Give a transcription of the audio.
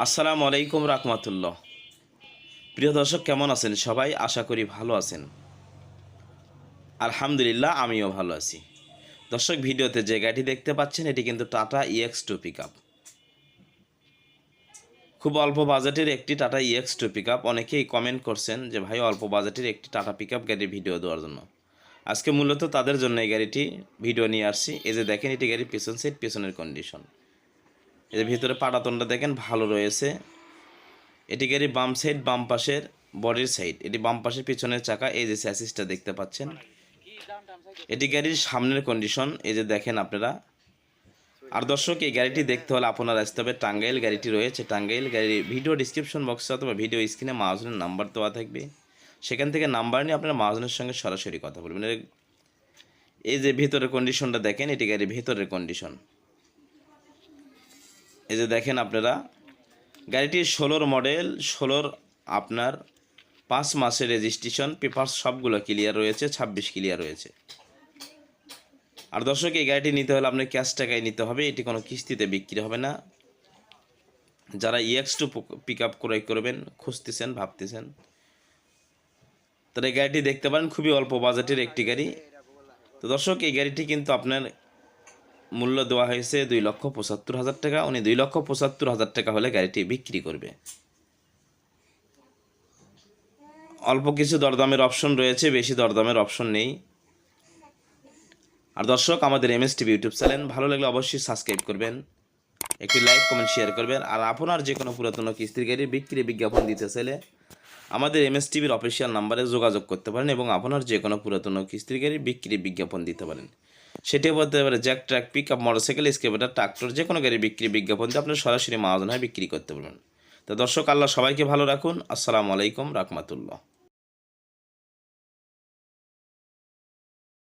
আসসালামু আলাইকুম রাহমাতুল্লাহ। প্রিয় দর্শক, কেমন আছেন সবাই? আশা করি ভালো আছেন। আলহামদুলিল্লাহ, আমিও ভালো আছি। দর্শক, ভিডিওতে যে গাড়িটি দেখতে পাচ্ছেন, এটি কিন্তু টাটা ইএক্স টু পিক খুব অল্প বাজেটের একটি টাটা ইএক্স টু পিক অনেকেই কমেন্ট করছেন যে, ভাই, অল্প বাজেটের একটি টাটা পিক গাড়ির ভিডিও দেওয়ার জন্য। আজকে মূলত তাদের জন্য এই গাড়িটি ভিডিও নিয়ে আসছি। এই যে দেখেন, এটি গাড়ির পেছন সাইড পেছনের কন্ডিশন যে ভিতরে পাটাতনটা দেখেন, ভালো রয়েছে। এটি গাড়ি বাম সাইড বাম পাশের বডির সাইড এটি বাম পাশের পিছনের চাকা, এই যে স্যাসিসটা দেখতে পাচ্ছেন। এটি গাড়ির সামনের কন্ডিশন এই যে দেখেন আপনারা। আর দর্শক, এই গাড়িটি দেখতে হলে আপনারা আসতে হবে টাঙ্গাইল, গাড়িটি রয়েছে টাঙ্গাইল। গাড়ির ভিডিও ডিসক্রিপশন বক্সে অথবা ভিডিও স্ক্রিনে মাহাজনের নাম্বার দেওয়া থাকবে। সেখান থেকে নাম্বার নিয়ে আপনারা মাহাজনের সঙ্গে সরাসরি কথা বলবেন। এই যে ভিতরের কন্ডিশনটা দেখেন, এটি গাড়ির ভেতরের কন্ডিশন এই যে দেখেন আপনারা, গাড়িটি ষোলোর মডেল, ষোলোর আপনার পাঁচ মাসের রেজিস্ট্রেশন পেপার সবগুলো ক্লিয়ার রয়েছে, ছাব্বিশ ক্লিয়ার রয়েছে। আর দর্শক, এই গাড়িটি নিতে হলে আপনার ক্যাশ টাকায় নিতে হবে, এটি কোনো কিস্তিতে বিক্রি হবে না। যারা ইএক্স টু পিক আপ ক্রয় করবেন, খুঁজতেছেন, ভাবতেছেন, তারা এই গাড়িটি দেখতে পারেন, খুবই অল্প বাজেটের একটি গাড়ি। তো দর্শক, এই গাড়িটি কিন্তু আপনার মূল্য দেওয়া হয়েছে দুই লক্ষ পঁচাত্তর হাজার টাকা। উনি দুই লক্ষ পঁচাত্তর হাজার টাকা হলে গাড়িটি বিক্রি করবে। অল্প কিছু দরদামের অপশন রয়েছে, বেশি দরদামের অপশন নেই। আর দর্শক, আমাদের M S TV YouTube channel ভালো লাগলে অবশ্যই সাবস্ক্রাইব করবেন, একটি লাইক, কমেন্ট, শেয়ার করবেন। আর আপনার যে কোনো পুরাতন কিস্তির গাড়ির বিক্রি, বিজ্ঞাপন দিতে চাইলে আমাদের এম এস টিভির অফিসিয়াল নাম্বারে যোগাযোগ করতে পারেন এবং আপনার যে কোনো পুরাতন কিস্তির গাড়ির বিক্রি, বিজ্ঞাপন দিতে পারেন। সেটি বলতে পারে, jack track pick up motorcycle স্কেপেটার tractor যে কোনো গাড়ি বিক্রি বিজ্ঞাপন দিয়ে আপনার সরাসরি মাহাজন হয় বিক্রি করতে পারবেন। তো দর্শক, আল্লাহ সবাইকে ভালো রাখুন। আসসালামু আলাইকুম রাহমাতুল্লাহ।